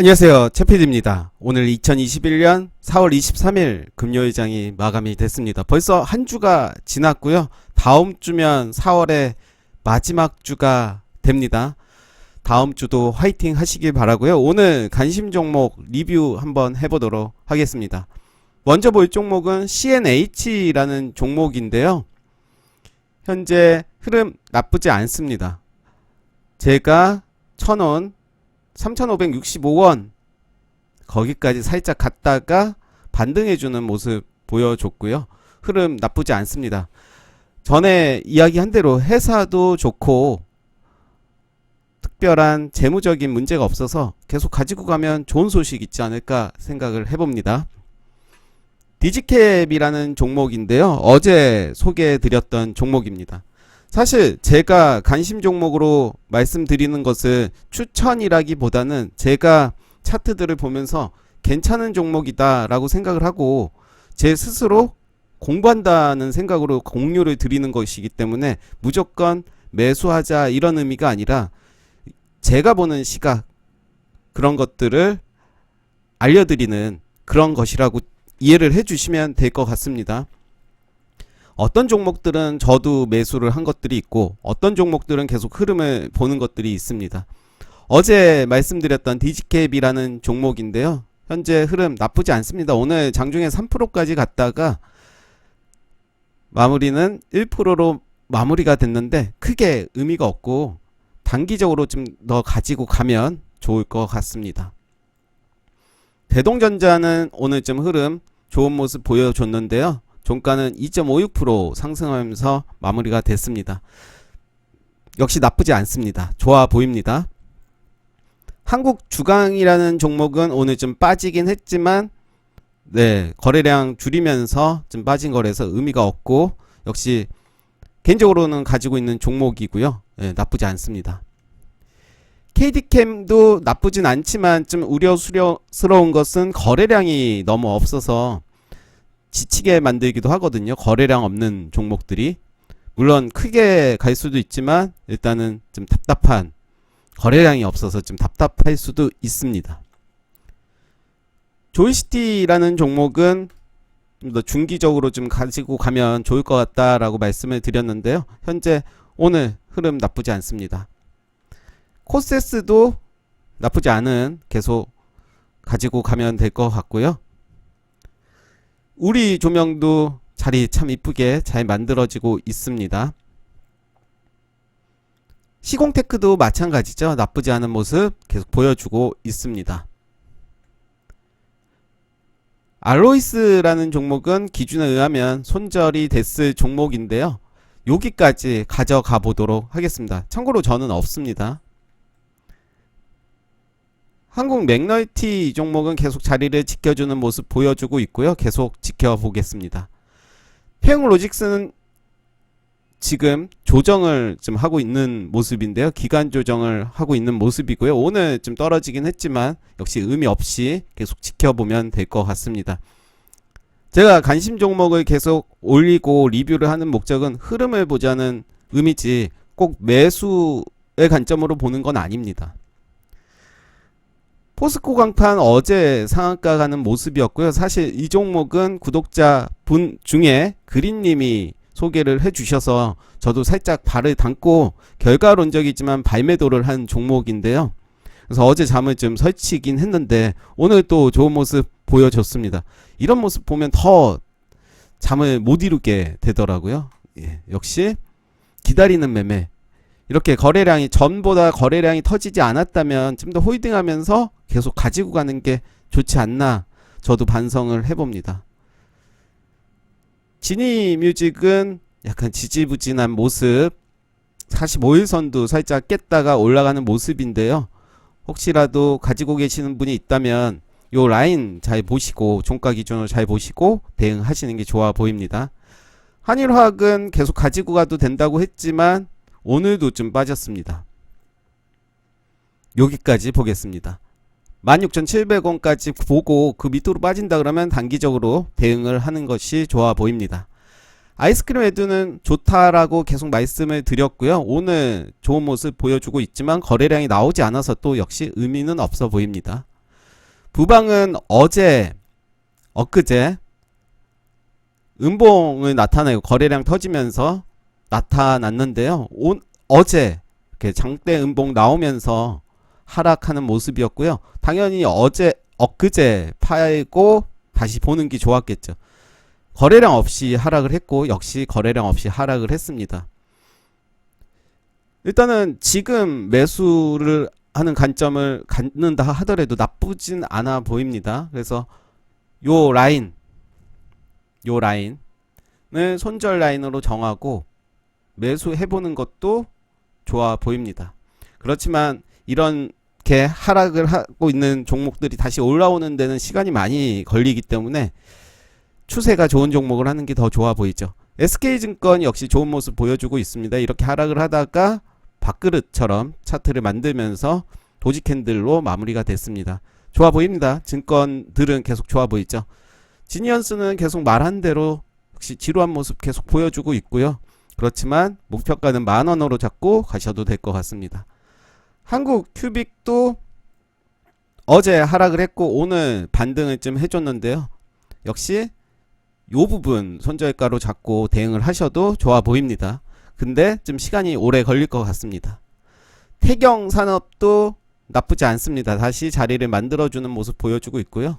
안녕하세요. 최PD입니다. 오늘 2021년 4월 23일 금요일장이 마감이 됐습니다. 벌써 한 주가 지났고요. 다음 주면 4월의 마지막 주가 됩니다. 다음 주도 화이팅 하시길 바라고요. 오늘 관심 종목 리뷰 한번 해보도록 하겠습니다. 먼저 볼 종목은 CNH라는 종목인데요. 현재 흐름 나쁘지 않습니다. 제가 1000원 3,565원 거기까지 살짝 갔다가 반등해주는 모습 보여줬고요. 흐름 나쁘지 않습니다. 전에 이야기한 대로 회사도 좋고 특별한 재무적인 문제가 없어서 계속 가지고 가면 좋은 소식 있지 않을까 생각을 해봅니다. 디지캡이라는 종목인데요. 어제 소개해드렸던 종목입니다. 사실 제가 관심 종목으로 말씀드리는 것은 추천이라기보다는 제가 차트들을 보면서 괜찮은 종목이다라고 생각을 하고 제 스스로 공부한다는 생각으로 공유를 드리는 것이기 때문에 무조건 매수하자 이런 의미가 아니라 제가 보는 시각 그런 것들을 알려드리는 그런 것이라고 이해를 해주시면 될 것 같습니다. 어떤 종목들은 저도 매수를 한 것들이 있고 어떤 종목들은 계속 흐름을 보는 것들이 있습니다. 어제 말씀드렸던 디지캡이라는 종목인데요. 현재 흐름 나쁘지 않습니다. 오늘 장중에 3%까지 갔다가 마무리는 1%로 마무리가 됐는데 크게 의미가 없고 단기적으로 좀 더 가지고 가면 좋을 것 같습니다. 대동전자는 오늘 좀 흐름 좋은 모습 보여줬는데요. 종가는 2.56% 상승하면서 마무리가 됐습니다. 역시 나쁘지 않습니다. 좋아 보입니다. 한국 주강이라는 종목은 오늘 좀 빠지긴 했지만 네, 거래량 줄이면서 좀 빠진 거라서 의미가 없고 역시 개인적으로는 가지고 있는 종목이고요. 네, 나쁘지 않습니다. KD캠도 나쁘진 않지만 좀 우려스러운 것은 거래량이 너무 없어서 지치게 만들기도 하거든요. 거래량 없는 종목들이. 물론 크게 갈 수도 있지만 일단은 좀 답답한 거래량이 없어서 좀 답답할 수도 있습니다. 조이시티라는 종목은 좀 더 중기적으로 좀 가지고 가면 좋을 것 같다라고 말씀을 드렸는데요. 현재 오늘 흐름 나쁘지 않습니다. 코세스도 나쁘지 않은 계속 가지고 가면 될 것 같고요. 우리 조명도 자리 참 이쁘게 잘 만들어지고 있습니다. 시공테크도 마찬가지죠. 나쁘지 않은 모습 계속 보여주고 있습니다. 알로이스라는 종목은 기준에 의하면 손절이 됐을 종목인데요. 여기까지 가져가 보도록 하겠습니다. 참고로 저는 없습니다. 한국 맥널티 종목은 계속 자리를 지켜주는 모습 보여주고 있고요. 계속 지켜보겠습니다. 페용로직스는 지금 조정을 좀 하고 있는 모습인데요. 기간 조정을 하고 있는 모습이고요. 오늘 좀 떨어지긴 했지만 역시 의미 없이 계속 지켜보면 될 것 같습니다. 제가 관심 종목을 계속 올리고 리뷰를 하는 목적은 흐름을 보자는 의미지 꼭 매수의 관점으로 보는 건 아닙니다. 포스코 강판 어제 상한가 가는 모습이었고요. 사실 이 종목은 구독자 분 중에 그린님이 소개를 해주셔서 저도 살짝 발을 담고 결과론적이지만 발매도를 한 종목인데요. 그래서 어제 잠을 좀 설치긴 했는데 오늘 또 좋은 모습 보여줬습니다. 이런 모습 보면 더 잠을 못 이루게 되더라고요. 예, 역시 기다리는 매매. 이렇게 거래량이 전보다 거래량이 터지지 않았다면 좀 더 홀딩하면서 계속 가지고 가는 게 좋지 않나 저도 반성을 해봅니다. 지니 뮤직은 약간 지지부진한 모습 45일 선도 살짝 깼다가 올라가는 모습인데요. 혹시라도 가지고 계시는 분이 있다면 요 라인 잘 보시고 종가 기준으로 잘 보시고 대응하시는 게 좋아 보입니다. 한일화학은 계속 가지고 가도 된다고 했지만 오늘도 좀 빠졌습니다. 여기까지 보겠습니다. 16,700원까지 보고 그 밑으로 빠진다 그러면 단기적으로 대응을 하는 것이 좋아 보입니다. 아이스크림 에드는 좋다라고 계속 말씀을 드렸고요. 오늘 좋은 모습 보여주고 있지만 거래량이 나오지 않아서 또 역시 의미는 없어 보입니다. 부방은 어제 엊그제 음봉을 나타내고 거래량 터지면서 나타났는데요. 온, 어제 이렇게 장대 음봉 나오면서 하락하는 모습이었고요. 당연히 어제 엊그제 팔고 다시 보는 게 좋았겠죠. 거래량 없이 하락을 했고 역시 거래량 없이 하락을 했습니다. 일단은 지금 매수를 하는 관점을 갖는다 하더라도 나쁘진 않아 보입니다. 그래서 요 라인 요 라인을 손절 라인으로 정하고 매수해보는 것도 좋아 보입니다. 그렇지만 이렇게 하락을 하고 있는 종목들이 다시 올라오는 데는 시간이 많이 걸리기 때문에 추세가 좋은 종목을 하는 게 더 좋아 보이죠. SK증권 역시 좋은 모습 보여주고 있습니다. 이렇게 하락을 하다가 밥그릇처럼 차트를 만들면서 도지 캔들로 마무리가 됐습니다. 좋아 보입니다. 증권들은 계속 좋아 보이죠. 지니언스는 계속 말한 대로 역시 지루한 모습 계속 보여주고 있고요. 그렇지만 목표가는 만 원으로 잡고 가셔도 될 것 같습니다. 한국 큐빅도 어제 하락을 했고 오늘 반등을 좀 해줬는데요. 역시 요 부분 손절가로 잡고 대응을 하셔도 좋아 보입니다. 근데 좀 시간이 오래 걸릴 것 같습니다. 태경 산업도 나쁘지 않습니다. 다시 자리를 만들어주는 모습 보여주고 있고요.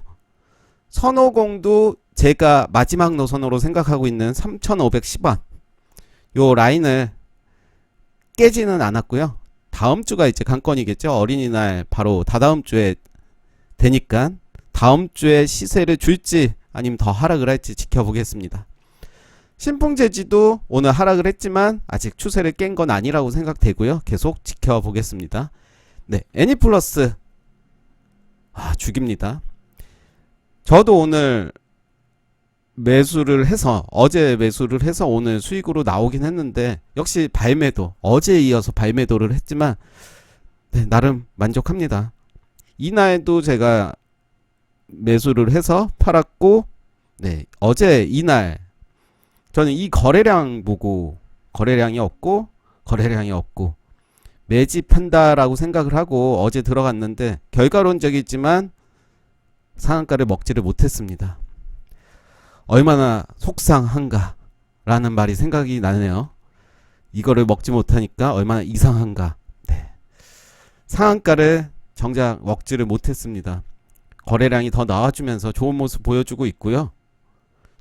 선호공도 제가 마지막 노선으로 생각하고 있는 3,510원 요 라인을 깨지는 않았고요. 다음 주가 이제 관건이겠죠. 어린이날 바로 다다음 주에 되니까 다음 주에 시세를 줄지 아니면 더 하락을 할지 지켜보겠습니다. 신풍제지도 오늘 하락을 했지만 아직 추세를 깬 건 아니라고 생각되고요. 계속 지켜보겠습니다. 네, 애니플러스 아 죽입니다. 저도 오늘 매수를 해서 어제 매수를 해서 오늘 수익으로 나오긴 했는데 역시 발매도 어제에 이어서 발매도를 했지만 네, 나름 만족합니다. 이날도 제가 매수를 해서 팔았고 네, 어제 이날 저는 이 거래량 보고 거래량이 없고 거래량이 없고 매집한다라고 생각을 하고 어제 들어갔는데 결과론적이지만 상한가를 먹지를 못했습니다. 얼마나 속상한가라는 말이 생각이 나네요. 이거를 먹지 못하니까 얼마나 이상한가. 네. 상한가를 정작 먹지를 못했습니다. 거래량이 더 나와주면서 좋은 모습 보여주고 있고요.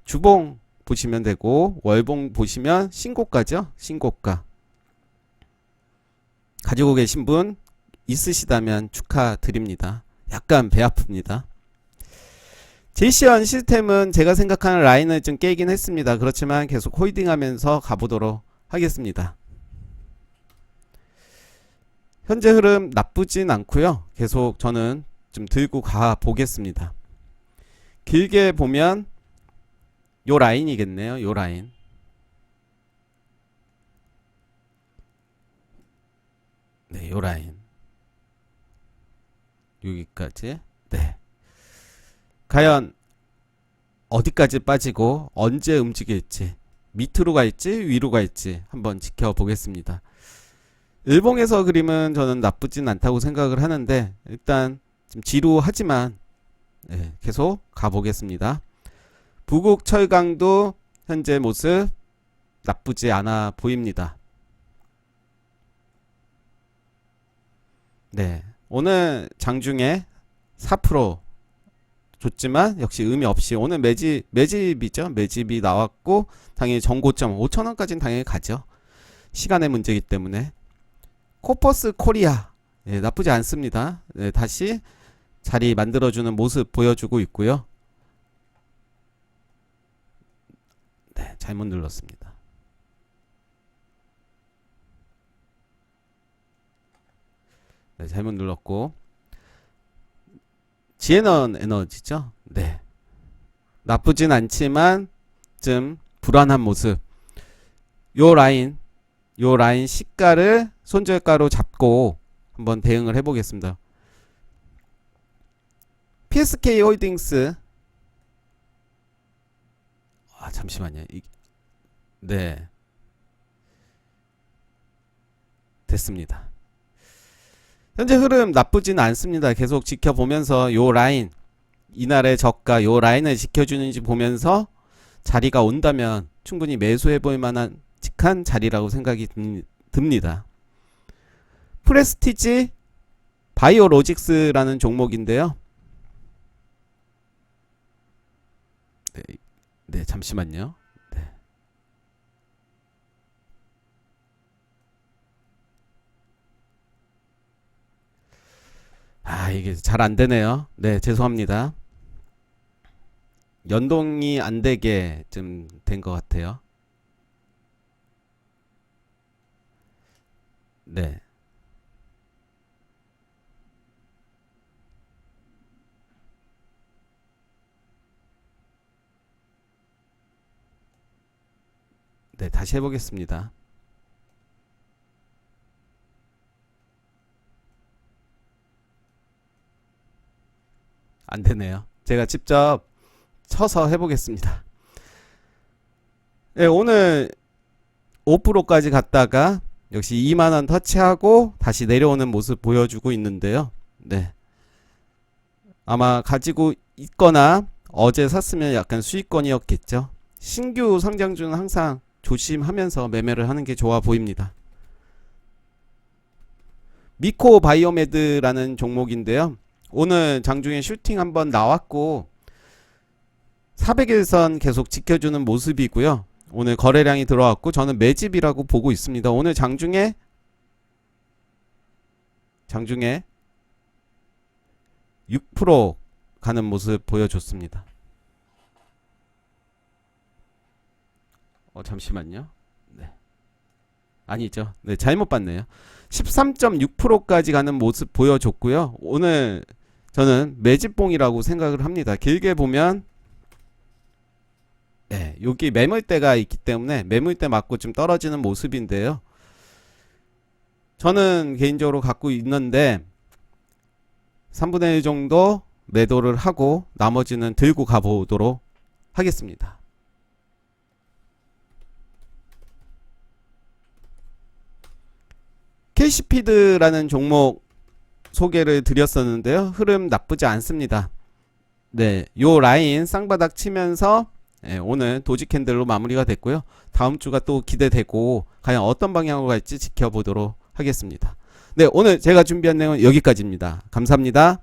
주봉 보시면 되고 월봉 보시면 신고가죠. 신고가. 가지고 계신 분 있으시다면 축하드립니다. 약간 배 아픕니다. 제시언 시스템은 제가 생각하는 라인을 좀 깨긴 했습니다. 그렇지만 계속 홀딩하면서 가보도록 하겠습니다. 현재 흐름 나쁘진 않고요. 계속 저는 좀 들고 가 보겠습니다. 길게 보면 요 라인이겠네요. 요 라인. 네, 요 라인. 여기까지. 네. 과연 어디까지 빠지고 언제 움직일지 밑으로 갈지 위로 갈지 한번 지켜보겠습니다. 일봉에서 그림은 저는 나쁘진 않다고 생각을 하는데 일단 좀 지루하지만 네, 계속 가보겠습니다. 부국 철강도 현재 모습 나쁘지 않아 보입니다. 네. 오늘 장중에 4% 줬지만 역시 의미 없이 오늘 매집 매집이죠. 매집이 나왔고 당연히 정고점 5천 원까지는 당연히 가죠. 시간의 문제이기 때문에 코퍼스 코리아 예, 나쁘지 않습니다. 네, 다시 자리 만들어주는 모습 보여주고 있고요. 네, 잘못 눌렀습니다. 네, 잘못 눌렀고 지에넌 에너지죠. 네. 나쁘진 않지만 좀 불안한 모습. 요 라인, 요 라인 시가를 손절가로 잡고 한번 대응을 해보겠습니다. PSK 홀딩스. 아, 잠시만요. 이, 네. 됐습니다. 현재 흐름 나쁘진 않습니다. 계속 지켜보면서 요 라인 이날의 저가 요 라인을 지켜주는지 보면서 자리가 온다면 충분히 매수해 볼 만한 직한 자리라고 생각이 듭니- 듭니다. 프레스티지 바이오로직스라는 종목인데요. 네, 네 잠시만요. 네. 아, 이게 잘 안 되네요. 네, 죄송합니다. 연동이 안 되게 좀 된 것 같아요. 네. 네, 다시 해보겠습니다. 안 되네요. 제가 직접 쳐서 해보겠습니다. 네, 오늘 5%까지 갔다가 역시 2만원 터치하고 다시 내려오는 모습 보여주고 있는데요. 네. 아마 가지고 있거나 어제 샀으면 약간 수익권이었겠죠. 신규 상장주는 항상 조심하면서 매매를 하는 게 좋아 보입니다. 미코 바이오메드라는 종목인데요. 오늘 장중에 슈팅 한번 나왔고 400일선 계속 지켜주는 모습이고요. 오늘 거래량이 들어왔고 저는 매집이라고 보고 있습니다. 오늘 장중에 장중에 6% 가는 모습 보여줬습니다. 어 잠시만요. 네. 아니죠. 네, 잘못 봤네요. 13.6%까지 가는 모습 보여줬고요. 오늘 저는 매집봉이라고 생각을 합니다. 길게 보면 네, 여기 매물대가 있기 때문에 매물대 맞고 좀 떨어지는 모습인데요. 저는 개인적으로 갖고 있는데 3분의 1 정도 매도를 하고 나머지는 들고 가보도록 하겠습니다. KC피드라는 종목 소개를 드렸었는데요. 흐름 나쁘지 않습니다. 네, 요 라인 쌍바닥 치면서 예, 오늘 도지 캔들로 마무리가 됐고요. 다음 주가 또 기대되고 과연 어떤 방향으로 갈지 지켜보도록 하겠습니다. 네, 오늘 제가 준비한 내용은 여기까지입니다. 감사합니다.